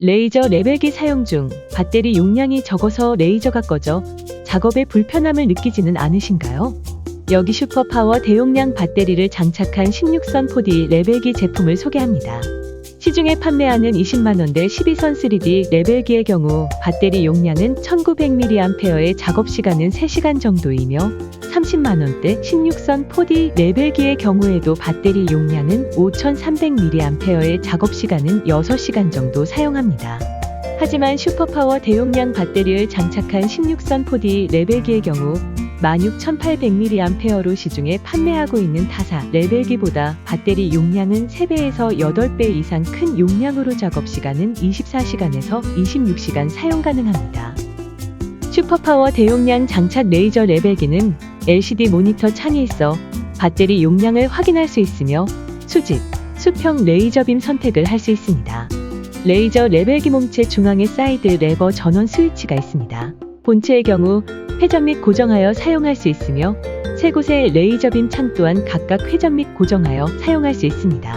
레이저 레벨기 사용 중 배터리 용량이 적어서 레이저가 꺼져 작업에 불편함을 느끼지는 않으신가요? 여기 슈퍼파워 대용량 배터리를 장착한 16선 4D 레벨기 제품을 소개합니다. 시중에 판매하는 20만원대 12선 3D 레벨기의 경우 배터리 용량은 1900mAh의 작업 시간은 3시간 정도이며 30만원대 16선 4D 레벨기의 경우에도 배터리 용량은 5300mAh의 작업 시간은 6시간 정도 사용합니다. 하지만 슈퍼파워 대용량 배터리를 장착한 16선 4D 레벨기의 경우 16,800mAh로 시중에 판매하고 있는 타사 레벨기보다 배터리 용량은 3배에서 8배 이상 큰 용량으로 작업 시간은 24시간에서 26시간 사용 가능합니다. 슈퍼파워 대용량 장착 레이저 레벨기는 LCD 모니터 창이 있어 배터리 용량을 확인할 수 있으며 수직, 수평 레이저빔 선택을 할 수 있습니다. 레이저 레벨기 몸체 중앙에 사이드 레버 전원 스위치가 있습니다. 본체의 경우 회전 및 고정하여 사용할 수 있으며 세 곳의 레이저빔 창 또한 각각 회전 및 고정하여 사용할 수 있습니다.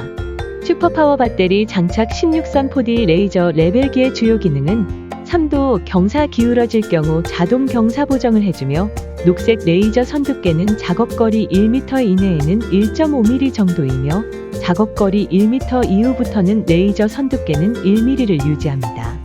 슈퍼파워 배터리 장착 16선 4D 레이저 레벨기의 주요 기능은 3도 경사 기울어질 경우 자동 경사 보정을 해주며 녹색 레이저 선두께는 작업거리 1m 이내에는 1.5mm 정도이며 작업거리 1m 이후부터는 레이저 선두께는 1mm를 유지합니다.